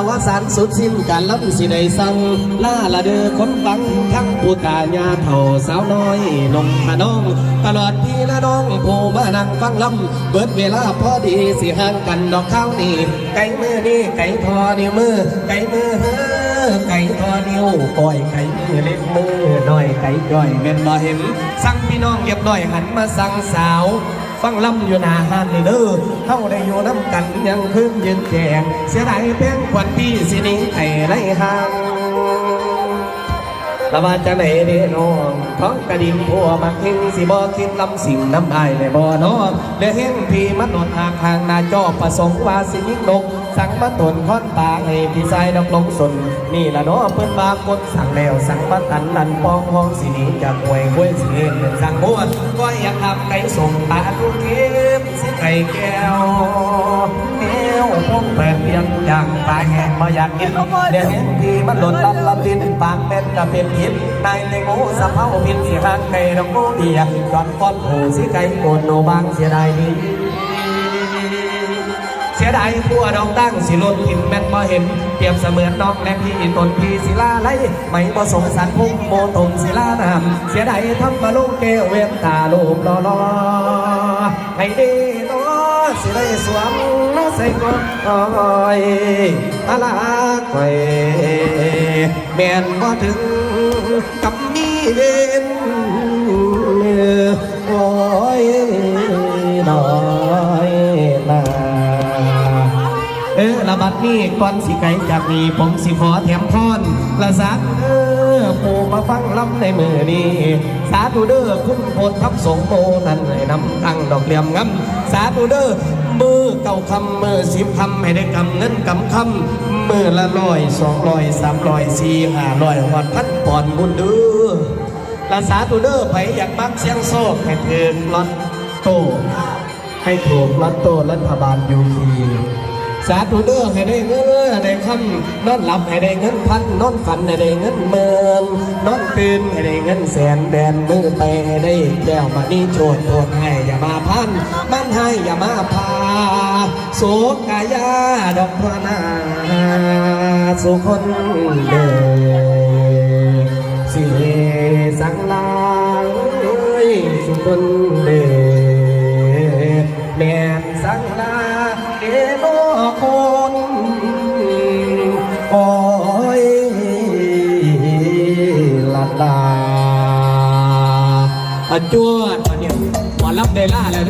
าวสารสุดสิ้นการล้ำสิได้สั่งล่าละเดอคนฟังทั้งผู้ตายาเฒ่าสาวน้อยนมขน้อง ตลอดพี่ละน้องผู้มานั่งฟังลำเบิดเวลาพอดีสิห่างกันดอกข้าวนี่ไก่มือนี่ไก่ทอนิ้วมือไก่มือเฮ้อไก่ทอนิ้วก้อยไก่มือเล็กมือน้อยไก่ก้อยแม่นบ่เห็นสั่งพี่น้องเก็บน้อยหันมาสั่งสาว ฟังลำอยู่นาห้านนี่เด้อเฮาได้อยู่น้ำกันยังคืนยืนแจงเสียดายเพียงควันที่สินี้ไอ้ไรห่าง ละว่าจะไหนเด้น้องท้องกระดิ่งพัวมักเฮงสิบ่คิดลำสิ่งน้ำอายเลยบ่อน้องเด้เฮงพี่มันหนดหากทางนาจอประสงค์ว่าสิยิ่งนก สั่งมาตนค้อนตาให้พี่ชายดอกลงสน นี่ละนาะเปิ้นบากดสั่งแล้วสั่งมาตันลันปองห้องสิหนีจากหวยหวยสิเห็นสั่งม้วก็อยากทำไก่ส่งปลาลูกเก็บสิไก่แก้ว แก้วพงเปิดเพียงอย่างปลาแห้งมาอยากกินเดี๋ยวเห็นพี่มันหล่นลำลำดินปากเป็นกระเป็นพิษนายในงูสะเพาพิษสิหักไก่ดอกงูเดียจอนก้อนโผสิไก่โกนโนบางเสียดายดีเสียดายผัวดอกตั้งสิลดหินแม่นบ่เห็นเปรียบเสมือนน้องและพี่ตนพี่ศิลาไลไม่บ่สงสารพุ่งโมตมศิลานามเสียดายทำมาลูกแก้วเวียนตาลูกรอรอให้ดี สิได้สวมน้ใส่ก้อยอาลาไข่แม่นบ่ถึงกับมีเวนโอ้ยน้อยนาเออละบัดนี้ก่อนสิไกลจากนี้ผมสิขอแถมพรละสักเออปู ฟังลำในมือนี้ สาธุเด้อคุณโพธทับสงโมนั่นให้นำตั้งดอกเหลี่ยมงำสาธุเด้อมือเก้าคำมือสิบคำให้ได้กำเงินกำคำมือละร้อยสองร้อยสามร้อยสี่ห้าร้อยหอดพันปอนบุญเด้อละสาธุเด้อไผอยากมักเสียงโซกให้เถึงลอตโตให้ถูกลอตโตรัฐบาลยูที สาธุเด้อให้ได้เงินให้ได้คำนอนหลับให้ได้เงินพันนอนฝันให้ได้เงินเมืองนอนตื่นให้ได้เงินแสนแดนมือไปให้ได้แก้วมานี่โชดโทษให้อย่ามาพันมันให้อย่ามาพาโศกายาดอกพระนาสุคนเด้อ อันจวดมานี่ยหมอรับเดล่าแล้ว